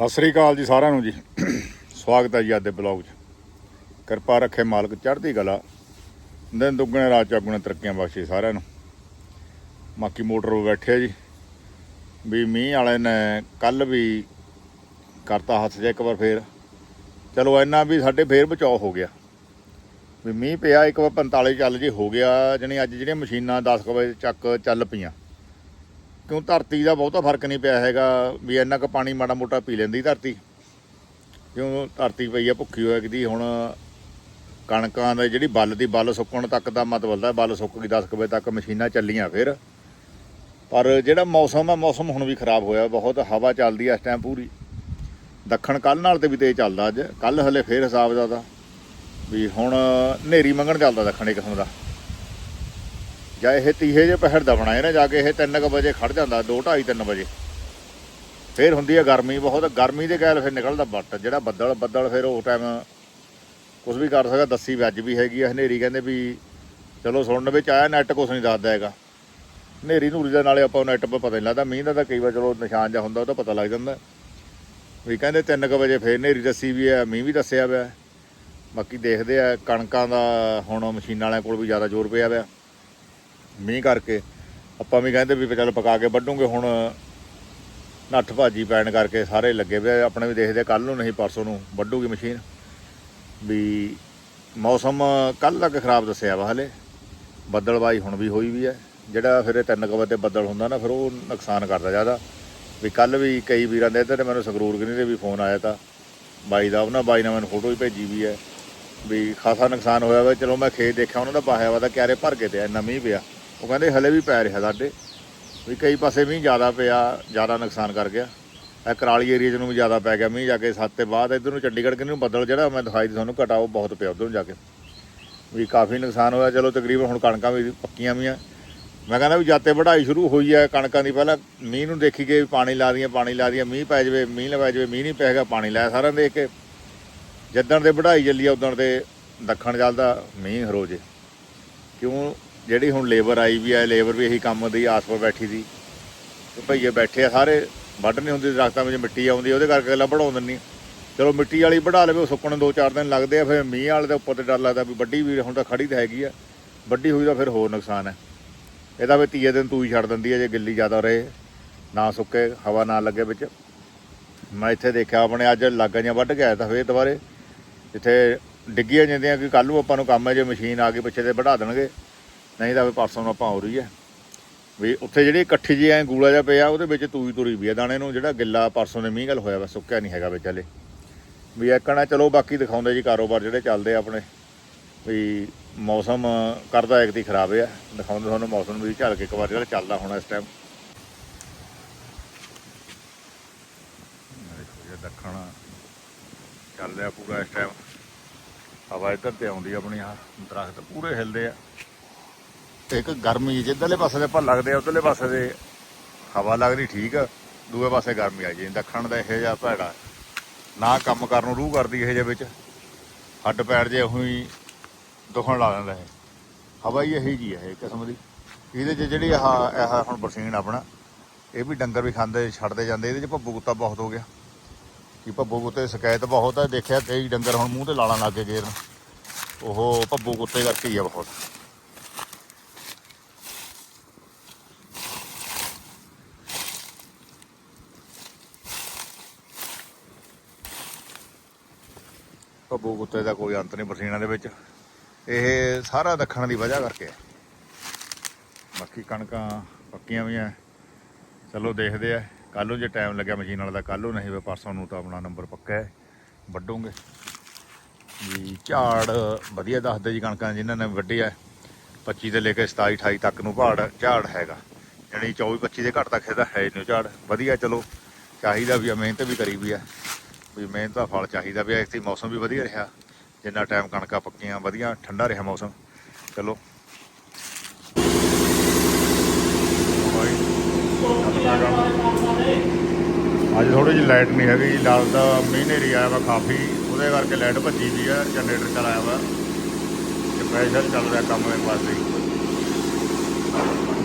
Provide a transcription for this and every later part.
ਸਤਿ ਸ੍ਰੀ ਅਕਾਲ ਜੀ ਸਾਰਿਆਂ ਨੂੰ ਜੀ। ਸਵਾਗਤ ਹੈ ਜੀ ਅੱਜ ਦੇ ਬਲੌਗ 'ਚ। ਕਿਰਪਾ ਰੱਖੇ ਮਾਲਕ ਚੜ੍ਹਦੀ ਕਲਾ, ਦਿਨ ਦੁੱਗਣੇ, ਰਾਤ ਚਾਗੁਣੇ ਤਰੱਕੀਆਂ ਬਖਸ਼ੇ ਸਾਰਿਆਂ ਨੂੰ। ਮਾਕੀ ਮੋਟਰ 'ਤੇ ਬੈਠੇ ਜੀ। ਵੀ ਮੀਂਹ ਵਾਲੇ ਨੇ ਕੱਲ ਵੀ ਕਰਤਾ ਹੱਥ ਜੇ ਇੱਕ ਵਾਰ ਫੇਰ। ਚਲੋ ਇੰਨਾ ਵੀ ਸਾਡੇ ਫੇਰ ਬਚਾਓ ਹੋ ਗਿਆ। ਵੀ ਮੀਂਹ ਪਿਆ, ਇੱਕ ਵਾਰ 45 ਚੱਲ ਜੇ ਹੋ ਗਿਆ। ਜਣੀ ਅੱਜ ਜਿਹੜੀਆਂ ਮਸ਼ੀਨਾਂ 10 ਕੁ ਵਜੇ ਚੱਕ ਚੱਲ ਪਈਆਂ। ਕਿਉਂ ਧਰਤੀ ਦਾ ਬਹੁਤਾ ਫ਼ਰਕ ਨਹੀਂ ਪਿਆ ਹੈਗਾ ਵੀ ਇੰਨਾ ਕੁ ਪਾਣੀ ਮਾੜਾ ਮੋਟਾ ਪੀ ਲੈਂਦੀ ਧਰਤੀ? ਕਿਉਂ ਧਰਤੀ ਪਈ ਆ ਭੁੱਖੀ ਹੋਇਆ ਕਿਦੀ ਹੁਣ ਕਣਕਾਂ ਦਾ ਜਿਹੜੀ ਬੱਲ ਦੀ ਬੱਲ ਸੁੱਕਣ ਤੱਕ ਦਾ ਮਤਲਬ ਦਾ ਬੱਲ ਸੁੱਕ ਗਈ 10 ਕੁ ਵਜੇ ਤੱਕ ਮਸ਼ੀਨਾਂ ਚੱਲੀਆਂ ਫਿਰ। ਪਰ ਜਿਹੜਾ ਮੌਸਮ ਆ, ਮੌਸਮ ਹੁਣ ਵੀ ਖਰਾਬ ਹੋਇਆ, ਬਹੁਤ ਹਵਾ ਚੱਲਦੀ ਆ ਇਸ ਟਾਈਮ ਪੂਰੀ। ਦੱਖਣ ਕੱਲ ਨਾਲ ਤੇ ਵੀ ਤੇਜ਼ ਚੱਲਦਾ ਅੱਜ, ਕੱਲ ਹਲੇ ਫੇਰ ਹਿਸਾਬ ਜ਼ਿਆਦਾ। ਵੀ ਹੁਣ ਹਨੇਰੀ ਮੰਗਣ ਚੱਲਦਾ ਦੱਖਣੀ ਕਿਸਮ ਦਾ। ਜਾਂ ਇਹ ਤੀਹੇ ਜੇ ਪਹਿਰ ਦਬਣਾ ਇਹਨੇ ਜਾ ਕੇ, ਇਹ 3 ਵਜੇ ਖੜ ਜਾਂਦਾ 2:30 3 ਵਜੇ। ਫਿਰ ਹੁੰਦੀ ਹੈ ਗਰਮੀ ਬਹੁਤ, ਗਰਮੀ ਦੇ ਗੈਲ ਫਿਰ ਨਿਕਲਦਾ ਬੱਟ, ਜਿਹੜਾ ਬੱਦਲ ਬੱਦਲ ਫਿਰ ਉਹ ਟਾਈਮ ਕੁਝ ਵੀ ਕਰ ਸਕਦਾ, ਦੱਸੀ ਵੀ ਅੱਜ ਵੀ ਹੈਗੀ ਆ। ਹਨੇਰੀ ਕਹਿੰਦੇ ਵੀ, ਚਲੋ ਸੁਣਨ ਵਿੱਚ ਆਇਆ ਨੈਟ ਕੁਛ ਨਹੀਂ ਦੱਸਦਾ ਹੈਗਾ। ਹਨੇਰੀ ਨੂਰੀ ਦੇ ਨਾਲੇ ਆਪਾਂ ਨੈਟ 'ਤੇ ਪਤਾ ਨਹੀਂ ਲੱਗਦਾ, ਮੀਂਹ ਦਾ ਤਾਂ ਕਈ ਵਾਰ ਚਲੋ ਨਿਸ਼ਾਨ ਜਾਂ ਹੁੰਦਾ, ਉਹ ਤਾਂ ਪਤਾ ਲੱਗ ਜਾਂਦਾ। ਵੀ ਕਹਿੰਦੇ 3 ਵਜੇ ਫੇਰ ਹਨੇਰੀ ਦੱਸੀ ਵੀ ਹੈ, ਮੀਂਹ ਵੀ ਦੱਸਿਆ ਪਿਆ। ਬਾਕੀ ਦੇਖਦੇ ਆ, ਕਣਕਾਂ ਦਾ ਹੁਣ ਮਸ਼ੀਨਾਂ ਵਾਲਿਆਂ ਕੋਲ ਵੀ ਜ਼ਿਆਦਾ ਜ਼ੋਰ ਪਿਆ ਪਿਆ। ਮੀਂਹ ਕਰਕੇ, ਆਪਾਂ ਵੀ ਕਹਿੰਦੇ ਵੀ ਚੱਲ ਪਕਾ ਕੇ ਵੱਢੂਗੇ, ਹੁਣ ਨੱਠ ਭਾਜੀ ਪੈਣ ਕਰਕੇ ਸਾਰੇ ਲੱਗੇ ਪਏ ਆਪਣੇ ਵੀ ਦੇਖਦੇ ਕੱਲ ਨੂੰ ਨਹੀਂ ਪਰਸੋਂ ਨੂੰ ਵੱਢੂਗੀ ਮਸ਼ੀਨ। ਵੀ ਮੌਸਮ ਕੱਲ ਤੱਕ ਖਰਾਬ ਦੱਸਿਆ ਵਾ ਹਲੇ, ਬੱਦਲਬਾਈ ਹੁਣ ਵੀ ਹੋਈ ਵੀ ਹੈ ਜਿਹੜਾ ਫਿਰ ਇਹ ਤਿੰਨ ਕੁ ਵਜੇ ਤੇ ਬੱਦਲ ਹੁੰਦਾ ਨਾ, ਫਿਰ ਉਹ ਨੁਕਸਾਨ ਕਰਦਾ ਜ਼ਿਆਦਾ। ਵੀ ਕੱਲ ਵੀ ਕਈ ਵੀਰਾਂ ਦੇ ਇੱਧਰ ਮੈਨੂੰ ਸੰਗਰੂਰ ਕਿਨੀ ਦੇ ਵੀ ਫੋਨ ਆਇਆ ਤਾਂ, ਬਾਈ ਦਾ, ਉਹਨਾਂ ਬਾਈ ਨੇ ਮੈਨੂੰ ਫੋਟੋ ਵੀ ਭੇਜੀ ਵੀ ਹੈ ਵੀ ਖਾਸਾ ਨੁਕਸਾਨ ਹੋਇਆ ਵਾ, ਚਲੋ ਮੈਂ ਖੇਤ ਦੇਖਿਆ, ਉਹਨਾਂ ਦਾ ਪਾਇਆ ਵਾ ਤਾਂ ਕਿਆਰੇ ਭਰ ਕੇ ਤੇ ਇੰਨਾ ਮੀਂਹ ਪਿਆ। ਉਹ ਕਹਿੰਦੇ ਹਲੇ ਵੀ ਪੈ ਰਿਹਾ ਸਾਡੇ, ਵੀ ਕਈ ਪਾਸੇ ਮੀਂਹ ਜ਼ਿਆਦਾ ਪਿਆ, ਜ਼ਿਆਦਾ ਨੁਕਸਾਨ ਕਰ ਗਿਆ। ਇਹ ਕਰਾਲੀ ਏਰੀਆ 'ਚ ਨੂੰ ਵੀ ਜ਼ਿਆਦਾ ਪੈ ਗਿਆ ਮੀਂਹ, ਜਾ ਕੇ ਸੱਤ ਤੇ ਬਾਅਦ ਇੱਧਰ ਨੂੰ ਚੰਡੀਗੜ੍ਹ ਕਿਨੂੰ ਬੱਦਲ ਜਿਹੜਾ, ਮੈਂ ਦਿਖਾਈ ਦੀ ਤੁਹਾਨੂੰ ਘਟਾ, ਉਹ ਬਹੁਤ ਪਿਆ ਉਧਰ ਨੂੰ ਜਾ ਕੇ। ਵੀ ਕਾਫੀ ਨੁਕਸਾਨ ਹੋਇਆ, ਚਲੋ ਤਕਰੀਬਨ ਹੁਣ ਕਣਕਾਂ ਵੀ ਪੱਕੀਆਂ ਵੀ ਆ। ਮੈਂ ਕਹਿੰਦਾ ਵੀ ਜਾਤੇ ਵਢਾਈ ਸ਼ੁਰੂ ਹੋਈ ਹੈ ਕਣਕਾਂ ਦੀ, ਪਹਿਲਾਂ ਮੀਂਹ ਨੂੰ ਦੇਖੀ ਗਏ ਵੀ ਪਾਣੀ ਲਾ ਦੀਆਂ, ਪਾਣੀ ਲਾ ਦੀਆਂ, ਮੀਂਹ ਪੈ ਜਾਵੇ, ਮੀਂਹ ਲਵਾ ਜਾਵੇ, ਮੀਂਹ ਨਹੀਂ ਪੈਗਾ ਪਾਣੀ ਲਾਇਆ ਸਾਰਿਆਂ ਦੇਖ ਕੇ। ਜਿੱਦਣ ਦੇ ਵਢਾਈ ਚੱਲੀ ਆ ਉਦਣ ਦੇ ਦੱਖਣ ਚੱਲਦਾ ਮੀਂਹ ਹਰੋਜੇ ਕਿਉਂ ਜਿਹੜੀ ਹੁਣ ਲੇਬਰ ਆਈ ਵੀ ਹੈ ਲੇਬਰ ਵੀ ਇਹੀ ਕੰਮ ਦੀ ਆਸ 'ਤੇ ਬੈਠੀ ਸੀ। ਤੇ ਭਈਏ ਬੈਠੇ ਆ, ਸਾਰੇ ਵੱਢ ਨਹੀਂ ਹੁੰਦੀ, ਦਰਖਤਾਂ ਵਿੱਚ ਮਿੱਟੀ ਆਉਂਦੀ ਉਹਦੇ ਕਰਕੇ ਅਗਲਾ ਵਢਾਉਂ ਦਿੰਨੀ ਚਲੋ ਮਿੱਟੀ ਵਾਲੀ ਵਢਾ ਲਵੇ, ਉਹ ਸੁੱਕਣ ਨੂੰ ਦੋ ਚਾਰ ਦਿਨ ਲੱਗਦੇ ਆ, ਫਿਰ ਮੀਂਹ ਵਾਲੇ ਦੇ ਉੱਪਰ ਤੇ ਡਰ ਲੱਗਦਾ ਵੀ ਵੱਡੀ ਵੀ ਹੁਣ ਤਾਂ ਖੜੀ ਤਾਂ ਹੈਗੀ ਆ। ਵੱਡੀ ਹੋਈ ਤਾਂ ਫਿਰ ਹੋਰ ਨੁਕਸਾਨ ਹੈ ਇਹਦਾ ਵੀ ਤੀਏ ਦਿਨ ਤੂਈ ਛੱਡ ਦਿੰਦੀ ਹੈ ਜੇ ਗਿੱਲੀ ਜ਼ਿਆਦਾ ਰਹੇ, ਨਾ ਸੁੱਕੇ, ਹਵਾ ਨਾ ਲੱਗੇ ਵਿੱਚ। ਮੈਂ ਇੱਥੇ ਦੇਖਿਆ, ਆਪਣੇ ਅੱਜ ਲਾਗਾਂ ਵੱਢ ਕੇ ਆਇਆ ਤਾਂ ਫੇਰ ਦੁਬਾਰੇ। ਜਿੱਥੇ ਡਿੱਗੀਆਂ ਜਾਂਦੀਆਂ ਕਿ ਕੱਲ ਨੂੰ ਆਪਾਂ ਨੂੰ ਕੰਮ ਹੈ ਜੇ ਮਸ਼ੀਨ ਆ ਕੇ ਪਿੱਛੇ ਤੇ ਵਢਾ ਦੇਣਗੇ। ਨਹੀਂ ਤਾਂ ਵੀ ਪਰਸੋਂ ਨੂੰ ਆਪਾਂ ਹੋ ਰਹੀ ਹੈ। ਵੀ ਉੱਥੇ ਜਿਹੜੀ ਇਕੱਠੀ ਜੀ ਐ ਗੂਲਾ ਜਿਹਾ ਪਿਆ, ਉਹਦੇ ਵਿੱਚ ਤੂਈ ਤੁਰੀ ਵੀ ਆ ਦਾਣੇ ਨੂੰ, ਜਿਹੜਾ ਗਿੱਲਾ ਪਰਸੋਂ ਨੇ ਮੀਂਹ ਗੱਲ ਹੋਇਆ ਵਾ, ਸੁੱਕਿਆ ਨਹੀਂ ਹੈਗਾ ਵਿੱਚ ਹਲੇ। ਵੀ ਐਕਣਾ ਚਲੋ ਬਾਕੀ ਦਿਖਾਉਂਦੇ ਜੀ ਕਾਰੋਬਾਰ ਜਿਹੜੇ ਚੱਲਦੇ ਆ ਆਪਣੇ। ਵੀ ਮੌਸਮ ਕਰਦਾ ਇੱਕ ਦੀ ਖਰਾਬ ਆ, ਦਿਖਾਉਂਦੇ ਤੁਹਾਨੂੰ ਮੌਸਮ ਵੀ ਝੱਲ ਕੇ ਇੱਕ ਵਾਰ ਜਿਹੜਾ ਚੱਲਦਾ ਹੁਣ ਇਸ ਟਾਈਮ ਦੇਖੋ ਇਹ ਦੱਖਣ ਚੱਲ ਰਿਹਾ ਪੂਰਾ ਇਸ ਟਾਈਮ ਹਵਾ ਇੱਧਰ ਤੇ ਆਉਂਦੀ ਆਪਣੀ ਆ ਦਰਖਤ ਪੂਰੇ ਹਿਲਦੇ ਆ। ਇੱਕ ਗਰਮੀ ਜਿੱਧਰਲੇ ਪਾਸੇ ਦੇ ਆਪਾਂ ਲੱਗਦੇ ਆ, ਉਧਰਲੇ ਪਾਸੇ ਦੇ ਹਵਾ ਲੱਗਦੀ ਠੀਕ ਆ। ਦੂਏ ਪਾਸੇ ਗਰਮੀ ਆ ਜੀ ਦੱਖਣ ਦਾ ਇਹੋ ਜਿਹਾ ਭੈੜਾ। ਨਾ ਕੰਮ ਕਰਨ ਨੂੰ ਰੂਹ ਕਰਦੀ ਇਹੋ ਜਿਹੇ ਵਿੱਚ। ਹੱਡ ਪੈਰ ਜੇ ਉਹੀ ਦੁਖਣ ਲਾ ਦਿੰਦਾ ਹੈ ਹਵਾ ਹੀ ਇਹੀ ਜੀ ਹੈ ਇਹ ਕਿਸਮ ਦੀ। ਇਹਦੇ 'ਚ ਜਿਹੜੀ ਆਹ ਆਹ ਹੁਣ ਬਰਸੀਨ ਆਪਣਾ, ਇਹ ਵੀ ਡੰਗਰ ਵੀ ਖਾਂਦੇ, ਛੱਡਦੇ ਜਾਂਦੇ, ਇਹਦੇ 'ਚ ਭੱਬੂ ਕੁੱਤਾ ਬਹੁਤ ਹੋ ਗਿਆ। ਕਿ ਭੱਬੂ ਕੁੱਤੇ ਸ਼ਿਕਾਇਤ ਬਹੁਤ ਹੈ ਦੇਖਿਆ ਕਈ ਡੰਗਰ ਹੁਣ ਮੂੰਹ ਤੇ ਲਾਲਾਂ ਲੱਗ ਕੇ ਗੇਰ ਉਹ ਭੱਬੂ ਕੁੱਤੇ ਕਰਕੇ ਹੀ ਆ ਬਹੁਤ। ਭੱਬੂ ਕੁੱਤੇ ਦਾ ਕੋਈ ਅੰਤ ਨਹੀਂ ਬਰਸੀਨਾਂ ਦੇ ਵਿੱਚ। ਇਹ ਸਾਰਾ ਦੱਖਣ ਦੀ ਵਜ੍ਹਾ ਕਰਕੇ। ਹੈ ਬਾਕੀ ਕਣਕਾਂ ਪੱਕੀਆਂ ਵੀ ਆ ਚਲੋ ਦੇਖਦੇ ਆ ਕੱਲ ਨੂੰ ਜੇ ਟਾਈਮ ਲੱਗਿਆ ਮਸ਼ੀਨ ਵਾਲਾ ਦਾ ਕੱਲ ਨੂੰ ਨਹੀਂ ਵੇ ਪਰਸੋਂ ਨੂੰ ਤਾਂ ਆਪਣਾ ਨੰਬਰ ਪੱਕਾ ਹੈ ਵੱਢੂਗੇ। ਵੀ ਝਾੜ ਵਧੀਆ ਦੱਸਦੇ ਜੀ ਕਣਕਾਂ ਜਿਨ੍ਹਾਂ ਨੇ ਵੱਢੀ ਹੈ 25 ਤੋਂ ਲੈ ਕੇ 27 28 ਤੱਕ ਨੂੰ ਪਹਾੜ ਝਾੜ ਹੈਗਾ। ਯਾਨੀ 24 25 ਦੇ ਘੱਟ ਤੱਕ ਇਹਦਾ ਹੈ ਨਹੀਂ ਝਾੜ। ਵਧੀਆ, ਚਲੋ। ਚਾਹੀਦਾ ਵੀ ਆ, ਮਿਹਨਤ ਵੀ ਕਰੀ ਵੀ ਆ। ਵੀ ਮਿਹਨਤ ਦਾ ਫਲ ਚਾਹੀਦਾ ਵੀ ਇਸ ਮੌਸਮ ਵੀ ਵਧੀਆ ਰਿਹਾ। ਜਿੰਨਾ ਟਾਈਮ ਕਣਕਾਂ ਪੱਕੀਆਂ, ਵਧੀਆ, ਠੰਡਾ ਰਿਹਾ ਮੌਸਮ। ਚਲੋ। ਅੱਜ ਥੋੜੀ ਜਿਹੀ ਲਾਈਟ ਨਹੀਂ ਹੈਗੀ, ਲਾਲ ਦਾ ਮੀਂਹ ਨੇਰੀ ਆਇਆ ਵਾ ਕਾਫੀ, ਉਹਦੇ ਕਰਕੇ ਲਾਈਟ ਭੱਜੀ ਵੀ ਆ ਜਨਰੇਟਰ ਚਲਾਇਆ ਵਾ। ਤੇ ਪ੍ਰੈਸ਼ਰ ਚੱਲ ਰਿਹਾ ਕੰਮ ਦੇ ਪਾਸੇ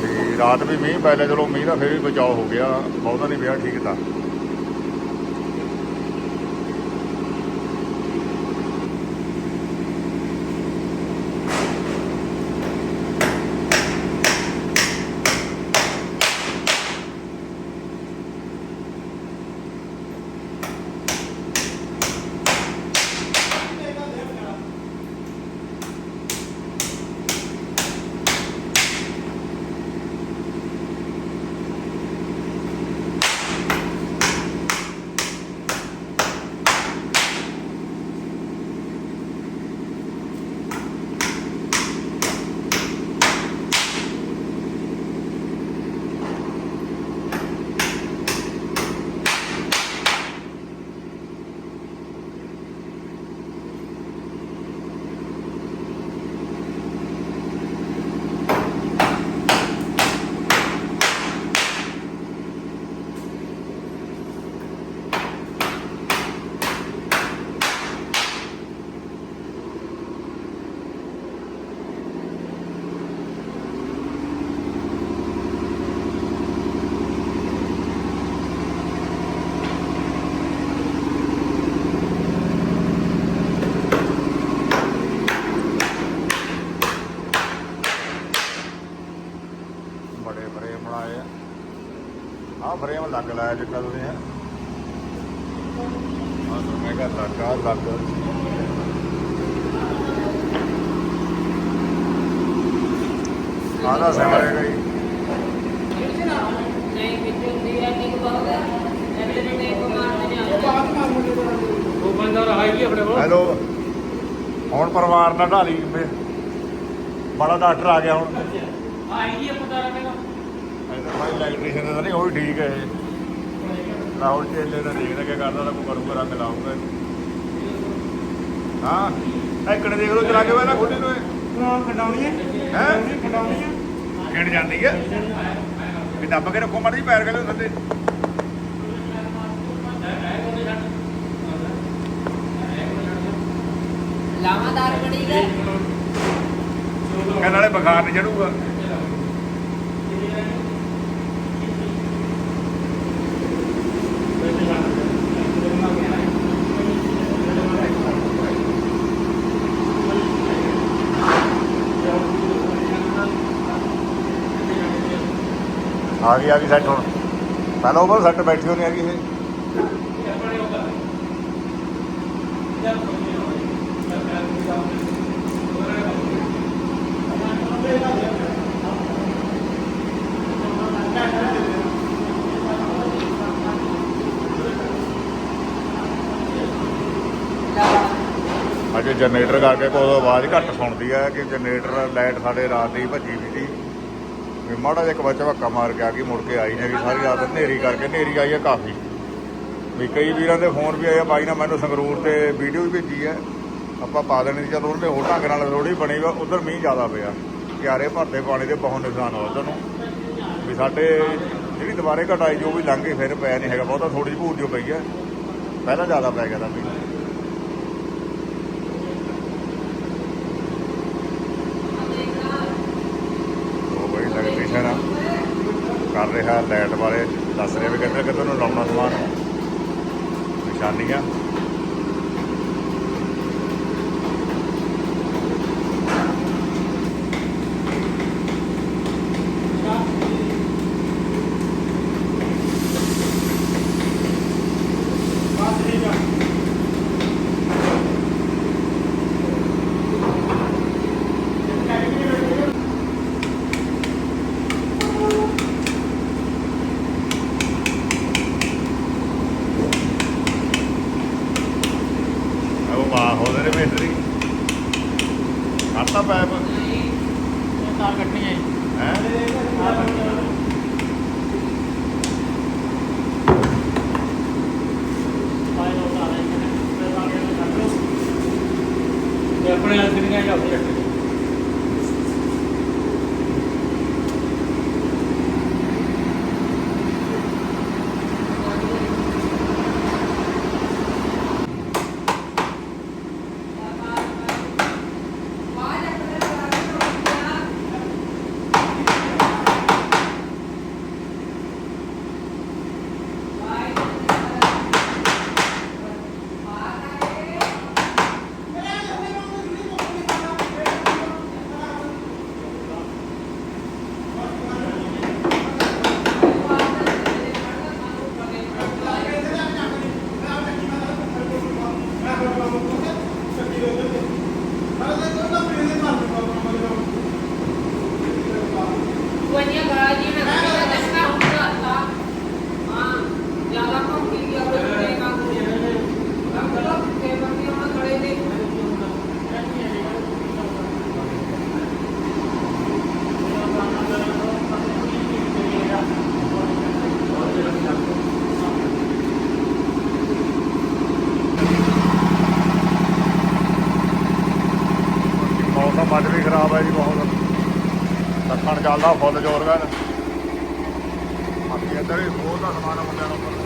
ਤੇ ਰਾਤ ਵੀ ਮੀਂਹ ਪੈ ਲਿਆ ਚਲੋ ਮੀਂਹ ਦਾ ਫਿਰ ਵੀ ਬਚਾਅ ਹੋ ਗਿਆ, ਬਹੁਤਾ ਨਹੀਂ ਪਿਆ, ਠੀਕ ਤਾਂ। ਲਾਇਆ ਜਿੱਕਾ ਤੁਸੀਂ ਹੈ ਆਹ ਤਾਂ ਮੈਂ ਕਿਹਾ ਲੱਗਾ ਲੱਗ ਆਦਾ ਸਮਾਂ ਹੈਗਾ ਜੀ। ਨਹੀਂ ਵਿੱਚ ਹੁੰਦੀ ਹੈ ਕਿ ਬਹੁਤ ਐਵੇਂ ਨੇ ਟੇਪ ਮਾਰਦੇ ਨੇ ਉਹ ਬੰਦਾ ਰਹਾ ਹੀ ਆਪਣੇ ਕੋਲ ਹੈਲੋ। ਹੁਣ ਪਰਿਵਾਰ ਨਾਲ ਢਾਲੀ ਬੜਾ ਡਾਕਟਰ ਆ ਗਿਆ ਹੁਣ। ਆਈ ਜੀ ਪਤਾ ਲੱਗੇਗਾ ਭਾਈ ਇਲੈਕਟ੍ਰੀਸ਼ੀਅਨ ਦਾ ਨਹੀਂ ਉਹ ਵੀ ਠੀਕ ਹੈ। ਰਾਹੁਲ ਚੇਲੇ ਦਾ ਦੇਖਦਾ ਕਿ ਕਰਦਾ ਤਾਂ ਕੋਈ ਕਰੂਗਾ ਰੰਗ ਲਾਉਂਗਾ ਹਾਂ ਐਕੜ ਦੇਖ ਲੋ ਚਲਾ ਕੇ ਵਾ ਨਾ ਖੁੱਡੀ ਨੂੰ ਨਾ ਖਡਾਉਣੀ ਹੈ। ਹੈ? ਖਡਾਉਣੀ ਹੈ ਖੇਡ ਜਾਂਦੀ ਹੈ। ਵੀ ਦੱਬ ਕੇ ਰੱਖੋ ਮਾੜੀ ਪੈਰ ਗਲੇ ਥੱਲੇ ਲਾਵਾਦਾਰ ਬਣੀ ਗਏ ਕਹਿੰਦੇ ਨਾਲੇ ਬੁਖਾਰ ਨਹੀਂ ਚੜੂਗਾ। ਆ ਗਈ ਆ ਗਈ ਸੈੱਟ ਹੁਣ। ਪਹਿਲਾਂ ਉਹ ਸੈੱਟ ਬੈਠੀ ਹੋਣੀ ਹੈਗੀ ਇਹ। ਅਜੇ ਜਨਰੇਟਰ ਕਰਕੇ ਕੋਈ ਆਵਾਜ਼ ਘੱਟ ਸੁਣਦੀ ਹੈ ਕਿ ਜਨਰੇਟਰ ਲਾਈਟ ਸਾਡੇ ਰਾਤ ਦੀ ਭੱਜੀ ਵੀ ਸੀ। ਵੀ ਮਾੜਾ ਜਿਹਾ ਕਵਾ ਝਵੱਕਾ ਮਾਰ ਕੇ ਆ ਗਈ, ਮੁੜ ਕੇ ਆਈ ਨਹੀਂ ਗਈ ਸਾਰੀ ਰਾਤ ਹਨੇਰੀ ਕਰਕੇ, ਹਨੇਰੀ ਆਈ ਹੈ ਕਾਫੀ। ਵੀ ਕਈ ਵੀਰਾਂ ਦੇ ਫੋਨ ਵੀ ਆਏ ਆ, ਬਾਈ ਨਾਲ ਮੈਨੂੰ ਸੰਗਰੂਰ ਤੇ ਵੀਡੀਓ ਵੀ ਭੇਜੀ ਹੈ। ਆਪਾਂ ਪਾ ਦੇਣੀ ਸੀ ਚਲੋ ਉਹਨੇ ਹੋਰ ਢੰਗ ਨਾਲ ਰੋੜੀ ਬਣੀ ਵਾ, ਉਧਰ ਮੀਂਹ ਜ਼ਿਆਦਾ ਪਿਆ। ਕਿਆਰੇ ਭਰਦੇ ਪਾਣੀ ਦੇ ਬਹੁਤ ਨੁਕਸਾਨ ਹੋਇਆ ਉਧਰ ਨੂੰ। ਵੀ ਸਾਡੇ ਜਿਹੜੀ ਦੁਬਾਰੇ ਘਟਾਈ ਜੋ ਵੀ ਲੰਘੇ ਫਿਰ ਪਿਆ ਨਹੀਂ ਹੈਗਾ। ਬਹੁਤਾ ਥੋੜੀ ਜਿਹੀ ਭੂਰ ਜੋ ਪਈ ਹੈ। ਪਹਿਲਾਂ ਜ਼ਿਆਦਾ ਪੈ ਗਿਆ ਤਾਂ ਵੀ ਉਹ ਬਈ ਇਲੈਕਟ੍ਰੀਸ਼ੀਅਨ ਆ ਕਰ ਰਿਹਾ ਲਾਈਟ ਬਾਰੇ ਦੱਸ ਰਿਹਾ ਵੀ ਕਿੱਧਰ ਕਿੱਧਰ ਨੂੰ ਲਾਉਣਾ ਸਮਾਨ। ਨਿਸ਼ਾਨੀਆਂ ਉਹ ਵਾਹ ਹੋ ਰਹੇ ਮੇਟਰੀ ਆਟਾ ਪੈਪ ਤਾਰ ਕੱਟਣੀ ਹੈ ਹੈ ਤੇ ਆਪਣੇ ਨਾਲ ਕਿੰਨੀਆਂ ਜਾਂਦੇ ਰੱਖੇ ਕੋਈਆਂ ਗਾਜੀਆਂ ਨਾ ਕਿਹਦਾ ਦੱਸਣਾ ਹੁੰਦਾ ਤਾਂ ਹਾਂ ਜ਼ਿਆਦਾ ਕੰਪਨੀ ਗਿਆ ਕੋਈ ਤੇ ਕੰਮ ਕੰਮ ਲੋ ਕੇ ਬੰਦੀ ਉਹਨਾਂ ਖੜੇ ਨੇ ਮੌਸਮ ਵੀ ਖਰਾਬ ਹੈ ਜੀ ਬਹੁਤ। ਲੱਖਣ ਚੱਲਦਾ ਫੁੱਲ ਜ਼ੋਰ ਗੱਲ ਬਾਕੀ ਇੱਧਰ ਵੀ ਬਹੁਤ ਦਾ ਸਮਾਨ ਮੁੰਡਿਆਂ ਨੂੰ ਉੱਪਰ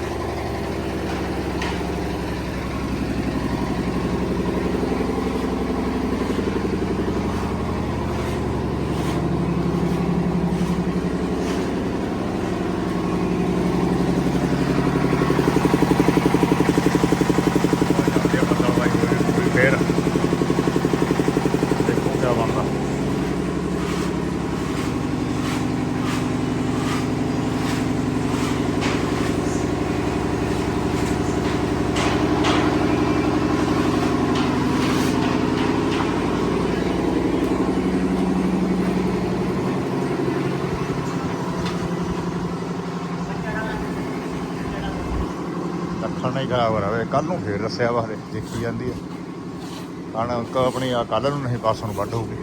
ਜਾਂਦੀ ਆ ਬੱਦਲ ਬਾਈ ਹੋਈ ਹੋਈ ਫੇਰ ਦੇਖੋ ਕਿਆ ਬਣਦਾ ਰੱਖਣ ਨਹੀਂ ਖਰਾਬ ਹੋ ਕੱਲ ਨੂੰ ਫੇਰ ਦੱਸਿਆ ਬਾਰੇ, ਦੇਖੀ ਜਾਂਦੀ ਹੈ ਕਣਕ ਆਪਣੀ ਆ ਕੱਲ ਨੂੰ ਨਹੀਂ ਪਾਸੋਂ ਨੂੰ ਵੱਢ ਹੋਊਗੀ।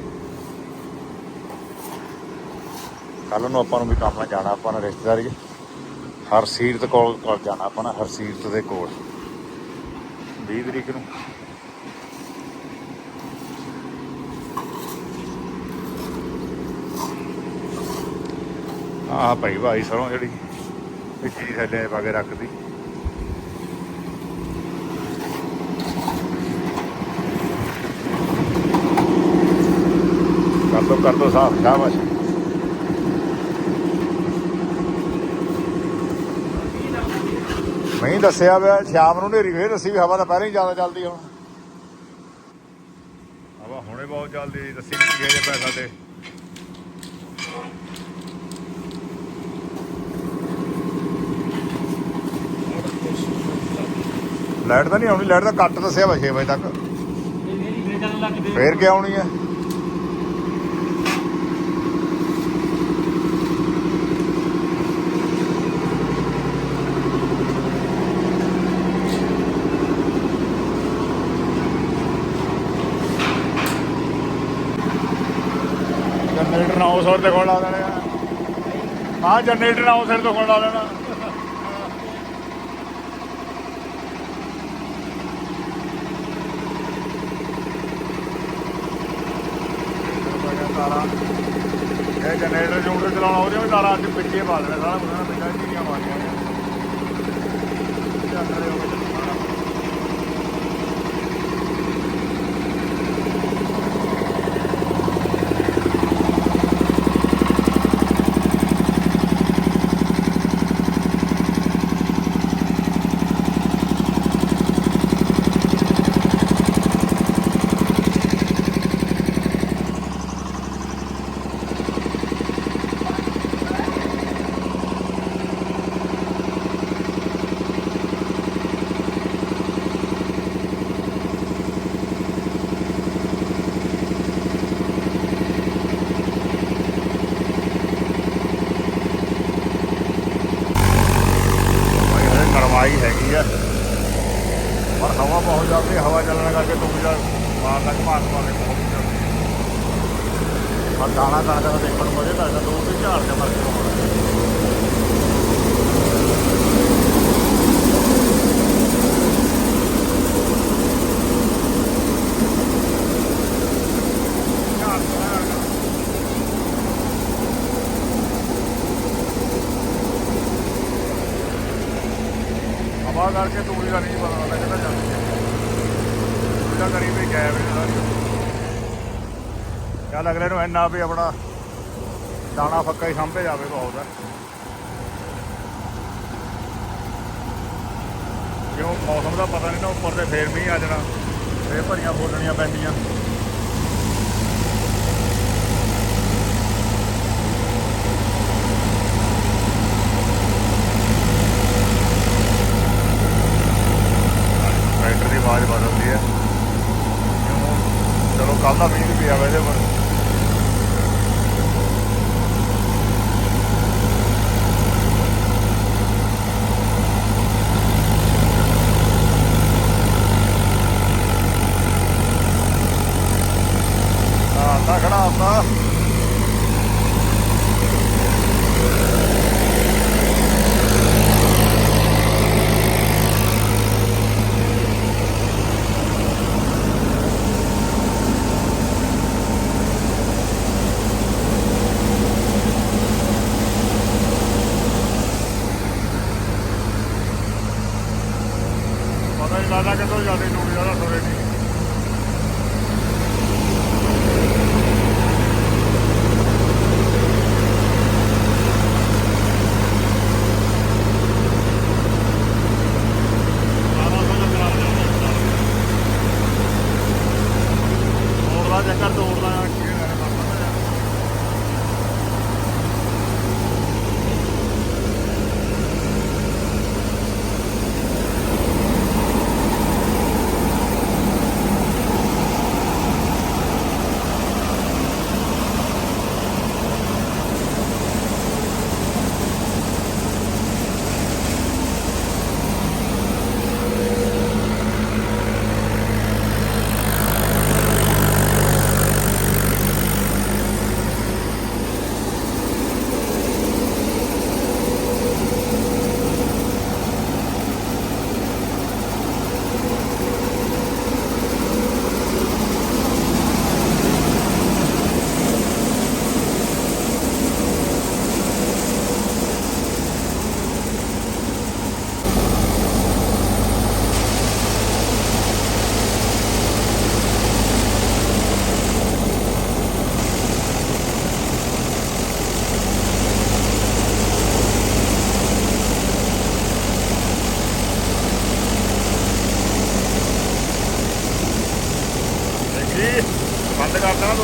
ਕੱਲ ਨੂੰ ਆਪਾਂ ਨੂੰ ਵੀ ਕੰਮ ਨਾਲ ਜਾਣਾ ਆਪਾਂ ਨੇ ਰਿਸ਼ਤੇਦਾਰੀ 'ਚ। ਹਰਸੀਰਤ ਕੋਲ ਕੋਲ ਜਾਣਾ ਆਪਾਂ ਨੇ, ਹਰਸੀਰਤ ਦੇ ਕੋਲ। 20 ਤਰੀਕ ਨੂੰ। ਆਹ ਭਾਈ ਭਾਈ ਸਰੋਂ ਜਿਹੜੀ ਪਿੱਛੇ ਥੱਲੇ ਪਾ ਕੇ ਰੱਖਦੀ। ਕਰ ਦੋ ਕਰ ਦੋ ਸਾਫ਼ ਸ਼ਾਬਾਸ਼। ਮੈਂ ਹੀ ਦੱਸਿਆ ਵੇ ਸ਼ਾਮ ਨੂੰ ਨੇਰੀ ਫੇਰ ਦੱਸੀ ਵੀ ਹਵਾ ਤਾਂ ਪਹਿਲਾਂ ਹੀ ਜ਼ਿਆਦਾ ਚੱਲਦੀ ਹੁਣ। ਹਵਾ ਹੁਣੇ ਬਹੁਤ ਚੱਲਦੀ ਦੱਸੀ ਨਹੀਂ ਗਏ ਜੇ ਪੈਸਾ ਤੇ ਲਾਈਟ ਤਾਂ ਨਹੀਂ ਆਉਣੀ ਲਾਈਟ ਤਾਂ ਕੱਟ ਦੱਸਿਆ ਵਾ 6 ਵਜੇ ਤੱਕ। ਫੇਰ ਕਿ ਆਉਣੀ ਹੈ ਜਨਰੇਟਰ ਨਾ ਤੇ ਕੋਲ ਲਾ ਦੇਣੇ ਆ। ਹਾਂ ਜਨਰੇਟਰ ਨਾ ਸਿਰ ਤੋਂ ਕੋਲ ਲਾ ਲੈਣਾ। ਤਾਰਾਂ ਇਹ ਜਨਰੇਟਰ ਜੂਨਰ ਚਲਾਉਣਾ, ਉਹਦੇ ਵੀ ਤਾਰਾਂ ਅੱਜ ਪਿੱਛੇ ਪਾ ਦੇਣਾ, ਸਾਰਾ ਕੁਝ ਨਾ ਪਿੱਛੇ ਚੀਰੀਆਂ ਮਾਰੀਆਂ ਨੇ ਚੱਲ ਰਿਹਾ ਹੋਵੇ ਸਾਰਾ ਭਾਈ ਹਲੇ ਨਰਮਾਈ ਹੈਗੀ ਆ ਪਰ ਹਵਾ ਬਹੁਤ ਜਾਂਦੀ ਹਵਾ ਚੱਲਣ ਕਰਕੇ ਤੂੰ ਜਾ ਮਾਰ ਤੱਕ ਮਾਰ ਮਾਰ ਕੇ ਬਹੁਤ ਜਾਂਦੀ ਪਰ ਦਾਣਾ ਕਣਕ ਦਾ ਦੇਖਣ ਨੂੰ ਮਜ਼ੇ ਲੱਗਦਾ ਦੋ ਤੇ ਝਾੜ ਕੇ ਮਰ ਕੇ ਹੋਣਾ ਝਾੜ ਸੋਹਣਾ ਲੱਗਦਾ। ਹਵਾ ਕਰਕੇ ਤੂੜੀ ਦਾ ਨਹੀਂ ਪਤਾ ਲੱਗਦਾ ਕਿੱਥੇ ਜਾਂਦੀ ਹੈ ਤੂੜੀ ਕਰੀ ਵੀ ਗਾਇਬ ਨਹੀਂ ਸਾਰੀ ਚੱਲ ਅਗਲੇ ਨੂੰ ਇੰਨਾ ਵੀ ਆਪਣਾ ਦਾਣਾ ਫੱਕਾ ਹੀ ਸਾਂਭੇ ਜਾਵੇ ਬਹੁਤ ਹੈ ਕਿਉਂ ਮੌਸਮ ਦਾ ਪਤਾ ਨਹੀਂ ਨਾ, ਉੱਪਰ ਤੇ ਫੇਰ ਮੀਂਹ ਆ ਜਾਣਾ, ਫੇਰ ਭਰੀਆਂ ਬੋਲਣੀਆਂ ਪੈਂਦੀਆਂ ਟਰੈਕਟਰ ਦੀ ਆਵਾਜ਼ ਬਦਲਦੀ ਹੈ। ਕਿਉਂ ਚਲੋ ਕੱਲ ਦਾ ਮੀਂਹ ਵੀ ਪਿਆ ਵਾ ਪਰ। ਖੜਾ ਆਂਦਾ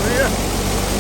ਬੰਦ ਕਰ ਦੇਣਾ ਤੁਸੀਂ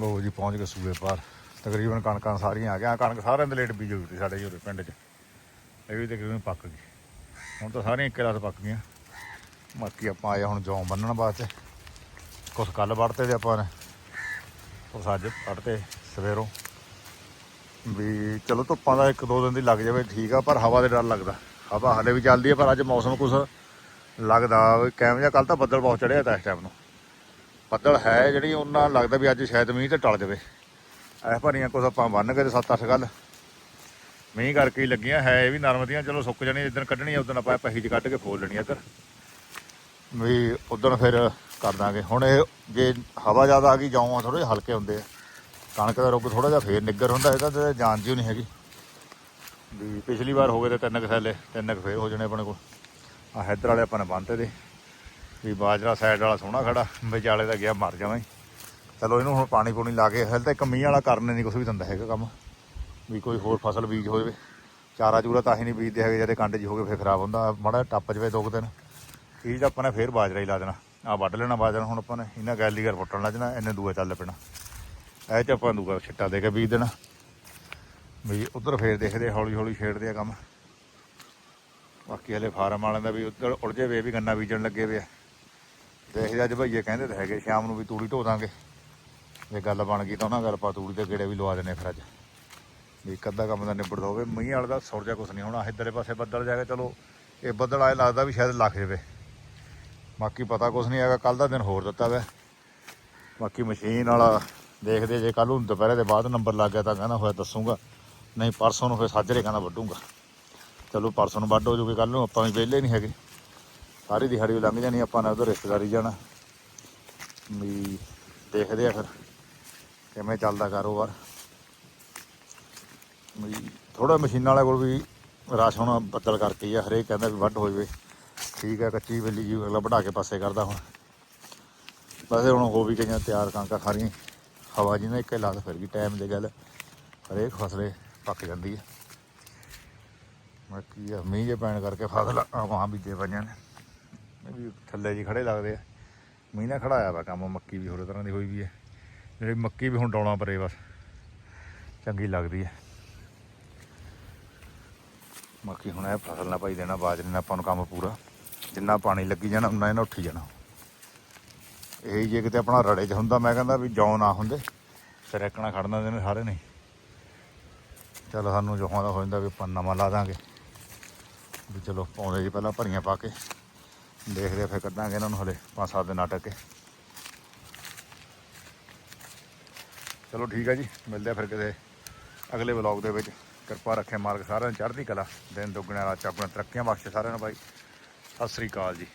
ਲੋ ਜੀ ਪਹੁੰਚ ਗਏ ਸੂਏ ਪਾਰ। ਤਕਰੀਬਨ ਕਣਕਾਂ ਸਾਰੀਆਂ ਆ ਗਈਆਂ। ਕਣਕ ਸਾਰਿਆਂ ਦੇ ਲੇਟ ਬੀਜ ਹੋਈ ਸੀ ਸਾਡੇ ਜੁਰੇ ਪਿੰਡ 'ਚ। ਇਹ ਵੀ ਤਕਰੀਬਨ ਪੱਕ ਗਈ। ਹੁਣ ਤਾਂ ਸਾਰੀਆਂ ਇੱਕੇ ਰਾਤ ਪੱਕ ਗਈਆਂ। ਬਾਕੀ ਆਪਾਂ ਆਏ ਹੁਣ ਜੌਂ ਬੰਨਣ ਵਾਸਤੇ ਕੁਛ ਕੱਲ ਵੜਤੇ ਤੇ ਆਪਾਂ ਨੇ। ਕੁਛ ਅੱਜ ਵੜਤੇ ਸਵੇਰੋਂ। ਵੀ ਚਲੋ ਧੁੱਪਾਂ ਦਾ ਇੱਕ ਦੋ ਦਿਨ ਦੀ ਲੱਗ ਜਾਵੇ, ਠੀਕ ਆ, ਪਰ ਹਵਾ ਦੇ ਡਰ ਲੱਗਦਾ। ਹਵਾ ਹਲੇ ਵੀ ਚੱਲਦੀ ਹੈ ਪਰ ਅੱਜ ਮੌਸਮ ਕੁਛ ਲੱਗਦਾ। ਵੀ ਕਿਵੇਂ ਜਿਹਾ ਕੱਲ ਤਾਂ ਬੱਦਲ ਬਹੁਤ ਚੜਿਆ ਤਾਂ ਇਸ ਟਾਈਮ ਨੂੰ। ਬੱਦਲ ਹੈ ਜਿਹੜੀ ਉਹਨਾਂ ਲੱਗਦਾ ਵੀ ਅੱਜ ਸ਼ਾਇਦ ਮੀਂਹ ਤੇ ਟਲ ਜਾਵੇ। ਐ ਭਰੀਆਂ ਕੁਛ ਆਪਾਂ ਬੰਨ ਕੇ ਤੇ 7-8 ਗੱਲ ਮੀਂਹ ਕਰਕੇ ਹੀ ਲੱਗੀਆਂ, ਹੈ ਇਹ ਵੀ ਨਰਮਦੀਆਂ ਚਲੋ ਸੁੱਕ ਜਾਣੀ ਜਿੱਦਣ ਕੱਢਣੀ ਉਦੋਂ ਆਪਾਂ ਪਹੀ ਚ ਕੱਢ ਕੇ ਫੋਲ ਲੈਣੀ ਇੱਧਰ। ਵੀ ਉਦੋਂ ਫਿਰ ਕਰ ਦਾਂਗੇ। ਹੁਣ ਇਹ ਜੇ ਹਵਾ ਜ਼ਿਆਦਾ ਆ ਗਈ ਜਾਉਂ ਥੋੜੇ ਜਿਹੇ ਹਲਕੇ ਹੁੰਦੇ ਆ। ਕਣਕ ਦਾ ਰੁੱਗ ਥੋੜਾ ਜਿਹਾ ਫੇਰ ਨਿੱਗਰ ਹੁੰਦਾ ਇਹਦਾ ਤੇ ਜਾਨ ਜਿਉ ਨਹੀਂ ਹੈਗੀ। ਵੀ ਪਿਛਲੀ ਵਾਰ ਹੋ ਗਏ ਤੇ ਤਿੰਨ ਕੁ ਥੈਲੇ ਤਿੰਨ ਕੁ ਫੇਰ ਹੋ ਜਾਣੇ ਆਪਣੇ ਕੋਲ। ਆ ਹੈਦਰ ਵਾਲੇ ਆਪਾਂ ਨੇ ਬੰਨਤੇ ਦੇ। ਵੀ ਬਾਜਰਾ ਸਾਈਡ ਵਾਲਾ ਸੋਹਣਾ ਖੜਾ ਵਿਚਾਲੇ ਦਾ ਗਿਆ ਮਰ ਜਾਵਾਂ ਚਲੋ ਇਹਨੂੰ ਹੁਣ ਪਾਣੀ ਪੂਣੀ ਲਾ ਕੇ ਹਲ ਤਾਂ ਇੱਕ ਮੀਂਹ ਵਾਲਾ ਕਰਨੇ ਨਹੀਂ ਕੁਝ ਵੀ ਦਿੰਦਾ ਹੈਗਾ ਕੰਮ। ਵੀ ਕੋਈ ਹੋਰ ਫਸਲ ਬੀਜ ਹੋਵੇ। ਚਾਰਾ ਚੂਰਾ ਤਾਂ ਹੀ ਨਹੀਂ ਬੀਜਦੇ ਹੈਗੇ ਜਿਹੜੇ ਕੰਡ ਜੀ ਹੋ ਗਏ ਫਿਰ ਖਰਾਬ ਹੁੰਦਾ। ਮਾੜਾ ਟੱਪ ਜਵੇ ਦੋ ਕੁ ਦਿਨ। ਇਹ ਤਾਂ ਆਪਾਂ ਨੇ ਫੇਰ ਬਾਜਰਾ ਹੀ ਲਾ ਦੇਣਾ। ਆ ਵੱਢ ਲੈਣਾ ਬਾਜਰਾ ਹੁਣ ਆਪਾਂ ਨੇ। ਇਹਨਾਂ ਗੈਲੀਗਰ ਪੁੱਟਣ ਲੱਜਣਾ ਇਹਨੇ ਦੂਆ ਚੱਲ ਪੈਣਾ। ਇਹ ਚ ਆਪਾਂ ਦੂਆ ਛਿੱਟਾ ਦੇ ਕੇ ਬੀਜ ਦੇਣਾ। ਵੀ ਉਧਰ ਫੇਰ ਦੇਖਦੇ ਹੌਲੀ ਹੌਲੀ ਛੇੜਦੇ ਆ ਕੰਮ। ਬਾਕੀ ਹਲੇ ਫਾਰਮ ਵਾਲਿਆਂ ਦਾ ਵੀ ਉੱਧਰ ਉਲਝੇ ਵੇ ਵੀ ਗੰਨਾ ਬੀਜਣ ਲੱਗੇ ਵੇ ਆ। ਦੇਖਦੇ ਅੱਜ ਭਈਏ ਕਹਿੰਦੇ ਤਾਂ ਹੈਗੇ, ਸ਼ਾਮ ਨੂੰ ਵੀ ਤੂੜੀ ਢੋ ਦਾਂਗੇ। ਜੇ ਗੱਲ ਬਣ ਗਈ ਤਾਂ ਉਹਨਾਂ ਗੱਲ ਪਾ ਤੂੜੀ ਦੇ ਗੇੜੇ ਵੀ ਲਵਾ ਦੇਣੇ ਫਿਰ ਅੱਜ। ਵੀ ਇੱਕ ਅੱਧਾ ਕੰਮ ਦਾ ਨਿਬੜਦਾ ਹੋਵੇ, ਮੀਂਹ ਵਾਲਾ ਦਾ ਸੁਰ ਜਾ ਕੁਛ ਨਹੀਂ ਹੋਣਾ। ਇੱਧਰਲੇ ਪਾਸੇ ਬੱਦਲ ਜਾ ਕੇ ਚਲੋ, ਇਹ ਬੱਦਲ ਆਏ ਲੱਗਦਾ ਵੀ ਸ਼ਾਇਦ ਲੱਖ ਜਾਵੇ। ਬਾਕੀ ਪਤਾ ਕੁਛ ਨਹੀਂ ਹੈਗਾ ਕੱਲ ਦਾ ਦਿਨ ਹੋਰ ਦਿੱਤਾ ਵੇ। ਬਾਕੀ ਮਸ਼ੀਨ ਵਾਲਾ ਦੇਖਦੇ ਜੇ ਕੱਲ ਨੂੰ ਦੁਪਹਿਰੇ ਦੇ ਬਾਅਦ ਨੰਬਰ ਲੱਗ ਗਿਆ ਤਾਂ ਕਹਿੰਦਾ ਹੋਇਆ ਦੱਸੂਗਾ। ਨਹੀਂ, ਪਰਸੋਂ ਨੂੰ ਫਿਰ ਸਾਜਰੇ ਕਹਿੰਦਾ ਵੱਢੂਗਾ। ਚਲੋ, ਪਰਸੋਂ ਨੂੰ ਵੱਢ ਹੋ ਜੂਗੀ ਕੱਲ ਨੂੰ ਆਪਾਂ ਵੀ ਵਿਹਲੇ ਨਹੀਂ ਹੈਗੇ। ਸਾਰੀ ਦਿਹਾੜੀ ਲੰਘ ਜਾਣੀ, ਆਪਾਂ ਨੇ ਉਧਰ ਰਿਸ਼ਤੇਦਾਰੀ ਜਾਣਾ। ਵੀ ਦੇਖਦੇ ਆ ਫਿਰ ਕਿਵੇਂ ਚੱਲਦਾ ਕਾਰੋਬਾਰ। ਵੀ ਥੋੜਾ ਮਸ਼ੀਨਾਂ ਵਾਲੇ ਕੋਲ ਵੀ ਰਸ਼ ਹੁਣ ਬੱਦਲ ਕਰਕੇ ਹੀ ਆ, ਹਰੇਕ ਕਹਿੰਦਾ ਵੀ ਵੱਢ ਹੋ ਜਵੇ। ਠੀਕ ਹੈ ਕੱਚੀ ਵੇਲੀ ਜੀ ਅਗਲਾ ਵਢਾ ਕੇ ਪਾਸੇ ਕਰਦਾ ਹੁਣ। ਵੈਸੇ ਹੁਣ ਹੋ ਵੀ ਗਈਆਂ ਤਿਆਰ ਕਣਕਾਂ ਖਾਰੀਆਂ ਹਵਾ ਜੀ ਨੇ ਇੱਕੇ ਲਾਤ ਫਿਰ ਗਈ ਟਾਈਮ ਦੇ ਗੱਲ, ਹਰੇਕ ਫਸਲੇ ਪੱਕ ਜਾਂਦੀ ਹੈ ਬਾਕੀ ਆ, ਮੀਂਹ ਜੇ ਪੈਣ ਕਰਕੇ ਫਸਲ ਆਵਾਂ ਬੀਜੇ ਪਈਆਂ ਨੇ। ਵੀ ਥੱਲੇ ਜੀ ਖੜੇ ਲੱਗਦੇ ਆ। ਮਹੀਨਾ ਨਾਲ ਖੜਾਇਆ ਵਾ ਕੰਮ, ਮੱਕੀ ਵੀ ਹੋਰ ਤਰ੍ਹਾਂ ਦੀ ਹੋਈ ਵੀ ਹੈ ਜਿਹੜੀ ਮੱਕੀ ਵੀ ਹੁਣ ਡੌਲਾਂ ਪਰੇ ਬਸ, ਚੰਗੀ ਲੱਗਦੀ ਹੈ ਮੱਕੀ ਹੁਣ ਇਹ ਫਸਲ ਨਾ ਭਾਈ ਦੇਣਾ, ਬਾਜਰੇ ਨਾਲ ਆਪਾਂ ਨੂੰ ਕੰਮ ਪੂਰਾ। ਜਿੰਨਾ ਪਾਣੀ ਲੱਗੀ ਜਾਣਾ, ਉਨਾ ਇਹਨਾਂ ਉੱਠੀ ਜਾਣਾ। ਇਹ ਜੇ ਕਿਤੇ ਆਪਣਾ ਰੜੇ 'ਚ ਹੁੰਦਾ, ਮੈਂ ਕਹਿੰਦਾ ਵੀ ਜੌ ਨਾ ਹੁੰਦੇ ਸਰੇਕਣਾ ਖੜਨਾ ਦੇ ਨੇ ਸਾਰੇ ਨਹੀਂ ਚਲ ਸਾਨੂੰ ਜੋਹਾਂ ਦਾ ਹੋ ਜਾਂਦਾ ਵੀ ਆਪਾਂ ਨਵਾਂ ਲਾ ਦਾਂਗੇ। ਵੀ ਚਲੋ ਪਾਉਂਦੇ ਜੀ ਪਹਿਲਾਂ ਭਰੀਆਂ ਪਾ ਕੇ। ਦੇਖਦੇ ਆ ਫਿਰ ਕੱਢਾਂਗੇ ਇਹਨਾਂ ਨੂੰ ਹਲੇ, ਪੰਜ ਸੱਤ ਦਿਨ ਨਾਟਕ ਕੇ। ਚਲੋ ਠੀਕ ਹੈ ਜੀ, ਮਿਲਦੇ ਆ ਫਿਰ ਕਿਤੇ ਅਗਲੇ ਵਲੌਗ ਦੇ ਵਿੱਚ। ਕਿਰਪਾ ਰੱਖੇ ਮਾਲਕ ਸਾਰਿਆਂ ਨੂੰ ਚੜ੍ਹਦੀ ਕਲਾ, ਦਿਨ ਦੁੱਗਣਾ ਰਾਤ ਚ ਆਪਣਾ ਤਰੱਕੀਆਂ ਬਖਸ਼ੇ ਸਾਰਿਆਂ ਨੂੰ ਭਾਈ ਸਤਿ ਸ੍ਰੀ ਅਕਾਲ ਜੀ।